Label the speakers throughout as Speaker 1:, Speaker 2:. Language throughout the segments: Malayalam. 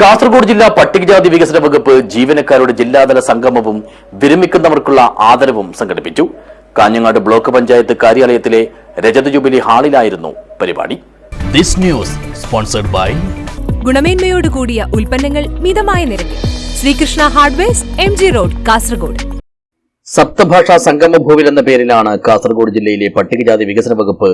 Speaker 1: കാസർഗോഡ് ജില്ലാ പട്ടികജാതി വികസന വകുപ്പ് ജീവനക്കാരുടെ ജില്ലാതല സംഗമവും വിരമിക്കുന്നവർക്കുള്ള ആദരവും സംഘടിപ്പിച്ചു. കാഞ്ഞങ്ങാട് ബ്ലോക്ക് പഞ്ചായത്ത് കാര്യാലയത്തിലെ രജത ജൂബിലി ഹാളിലായിരുന്നു പരിപാടി.
Speaker 2: This news sponsored by
Speaker 3: ഗുണമേന്മയോട് കൂടിയ ഉൽപ്പന്നങ്ങൾ മിതമായ നിരക്കിൽ. Srikrishna hardwares M G road Kasaragod.
Speaker 1: സപ്തഭാഷാ സംഗമഭൂവിൽ എന്ന പേരിലാണ് കാസർഗോഡ് ജില്ലയിലെ പട്ടികജാതി വികസന വകുപ്പ്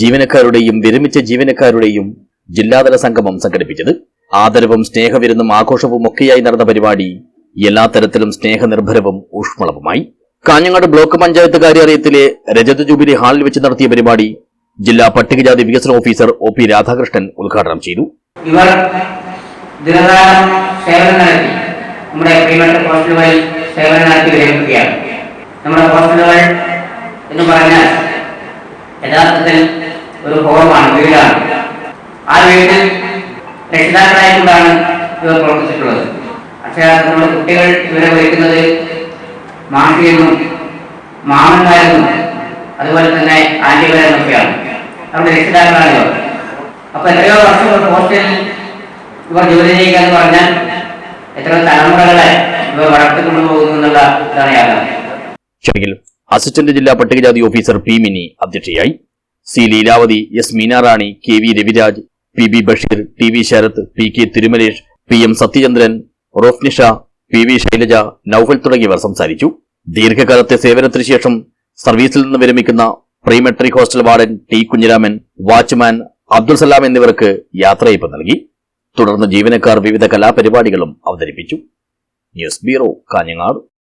Speaker 1: ജീവനക്കാരുടെയും വിരമിച്ച ജീവനക്കാരുടെയും ജില്ലാതല സംഗമം സംഘടിപ്പിച്ചത്. ആദരവും സ്നേഹവിരുന്നും ആഘോഷവും ഒക്കെയായി നടന്ന പരിപാടി എല്ലാ തരത്തിലും സ്നേഹനിർഭരവും ഊഷ്മളവുമായി. കാഞ്ഞങ്ങാട് ബ്ലോക്ക് പഞ്ചായത്ത് കാര്യാലയത്തിലെ രജത ജൂബിലി ഹാളിൽ വെച്ച് നടത്തിയ പരിപാടി ജില്ലാ പട്ടികജാതി വികസന ഓഫീസർ ഒ പി രാധാകൃഷ്ണൻ ഉദ്ഘാടനം ചെയ്തു.
Speaker 4: ഇവർ നമ്മുടെ നമ്മുടെ എന്ന് പറഞ്ഞാൽ യഥാർത്ഥത്തിൽ ഒരു ഹോമാണ് വീടാണ്. ആ വീട്ടിൽ രക്ഷിതാക്കളായിക്കൊണ്ടാണ് ഇവർ പ്രവർത്തിച്ചിട്ടുള്ളത്. പക്ഷേ നമ്മുടെ കുട്ടികൾ ഇവരെ വിളിക്കുന്നത് മാഷിയെന്നും മാമന്മാരെന്നും അതുപോലെ തന്നെ ആന്റിമാരെന്നൊക്കെയാണ്. നമ്മുടെ രക്ഷിതാക്കളാണ് ഇവർ അപ്പൊ എത്രയോ വർഷങ്ങൾ ഹോസ്റ്റലിൽ ഇവർ ജോലി ചെയ്യുക എന്ന് പറഞ്ഞാൽ എത്രയോ തലമുറകളെ ഇവർ വളർത്തിക്കൊണ്ടുപോകുന്നു എന്നുള്ള ഇതാണ് യാഥാർത്ഥ്യം.
Speaker 1: അസിസ്റ്റന്റ് ജില്ലാ പട്ടികജാതി ഓഫീസർ പി മിനി അധ്യക്ഷയായി. C Leelavathi S Meenarani K V Raviraj P B Basheer T V Sarath P K Thirumalesh P M Sathyachandran Rofnisha P V Shailaja Noufal തുടങ്ങിയവർ സംസാരിച്ചു. ദീർഘകാലത്തെ സേവനത്തിനു ശേഷം സർവീസിൽ നിന്ന് വിരമിക്കുന്ന prematric hostel warden T Kunhiraman watchman Abdul Salam എന്നിവർക്ക് യാത്രയപ്പ് നൽകി. തുടർന്ന് ജീവനക്കാർ വിവിധ കലാപരിപാടികളും അവതരിപ്പിച്ചു. News bureau Kanhangad.